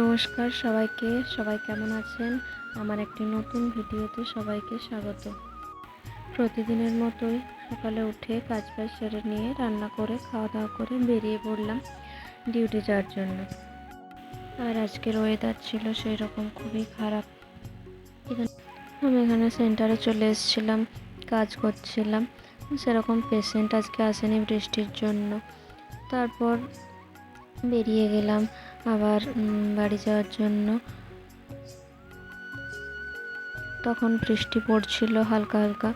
নমস্কার সবাইকে, সবাই কেমন আছেন? আমার একটি নতুন ভিডিওতে সবাইকে স্বাগত। প্রতিদিনের মতোই সকালে উঠে কাজ বাজ সেরে নিয়ে রান্না করে, খাওয়া দাওয়া করে বেরিয়ে পড়লাম ডিউটি যাওয়ার জন্য। আর আজকের ওয়েদার ছিল সেই রকম খুবই খারাপ। আমি এখানে সেন্টারে চলে এসেছিলাম, কাজ করছিলাম। সেরকম পেশেন্ট আজকে আসেনি বৃষ্টির জন্য। তারপর বেরিয়ে গেলাম আবার বাড়ি যাওয়ার জন্য। তখন বৃষ্টি পড়ছিল হালকা হালকা।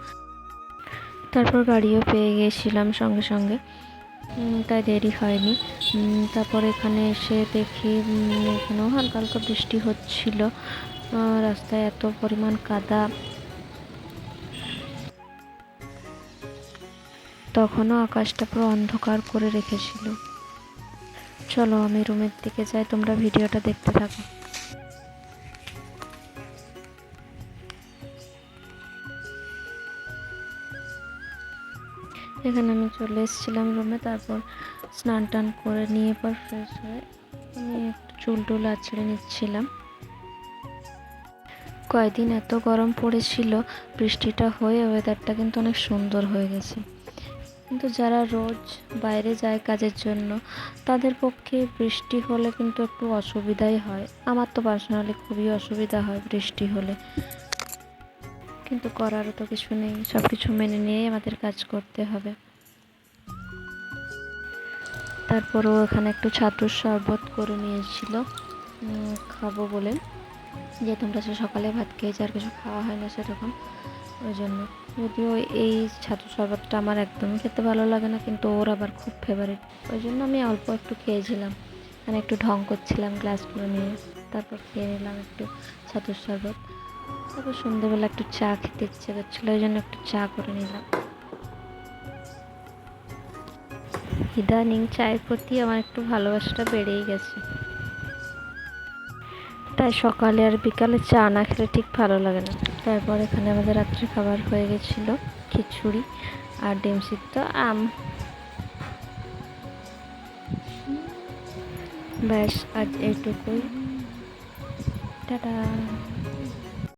তারপর গাড়িও পেয়ে গিয়েছিলাম সঙ্গে সঙ্গে। তাই দেরি হয়নি। তারপর এখানে এসে দেখি এখানেও হালকা হালকা বৃষ্টি হচ্ছিল। রাস্তায় এত পরিমাণ কাদা। তখনও আকাশটা পুরো অন্ধকার করে রেখেছিল। চলো আমি রুমের দিকে যাই, তোমরা ভিডিওটা দেখতে থাকো। এখানে আমি চলে এসেছিলাম রুমে, তারপর স্নান টান করে নিয়ে পর ফ্রেশ হয়ে আমি একটু চুল টুল আছড়ে নিচ্ছিলাম। কয়দিন এত গরম পড়েছিল, বৃষ্টিটা হয়ে ওয়েদারটা কিন্তু অনেক সুন্দর হয়ে গেছে। কিন্তু যারা রোজ বাইরে যায় কাজের জন্য, তাদের পক্ষে বৃষ্টি হলে কিন্তু একটু অসুবিধাই হয়। আমার তো পার্সোনালি খুবই অসুবিধা হয় বৃষ্টি হলে। কিন্তু করারও তো কিছু নেই সব কিছু মেনে নিয়েই আমাদের কাজ করতে হবে। তারপরও এখানে একটু ছাতুর শরবত করে নিয়েছিল খাব বলে। যে তোমরা সে সকালে ভাত খেয়েছি আর কিছু খাওয়া হয় না সেরকম। ওই জন্য যদিও এই ছাতু শরবতটা আমার একদমই খেতে ভালো লাগে না, কিন্তু ওর আবার খুব ফেভারিট ওই জন্য আমি অল্প একটু খেয়েছিলাম। মানে একটু ঢং করছিলাম গ্লাসগুলো নিয়ে। তারপর খেয়ে নিলাম একটু ছাতুর শরবত তারপর সন্ধ্যেবেলা একটু চা খেতে ইচ্ছে করছিল ওই জন্য একটু চা করে নিলাম। ইদানিং চায়ের প্রতি আমার একটু ভালোবাসাটা বেড়েই গেছে। তাই সকালে আর বিকালে চা না খেলে ঠিক ভালো লাগে না। তারপর এখানে আমাদের রাত্রে খাবার হয়ে গেছিল খিচুড়ি আর ডিম সিদ্ধ আম। ব্যাস, আজ এইটুকুই। টাটা।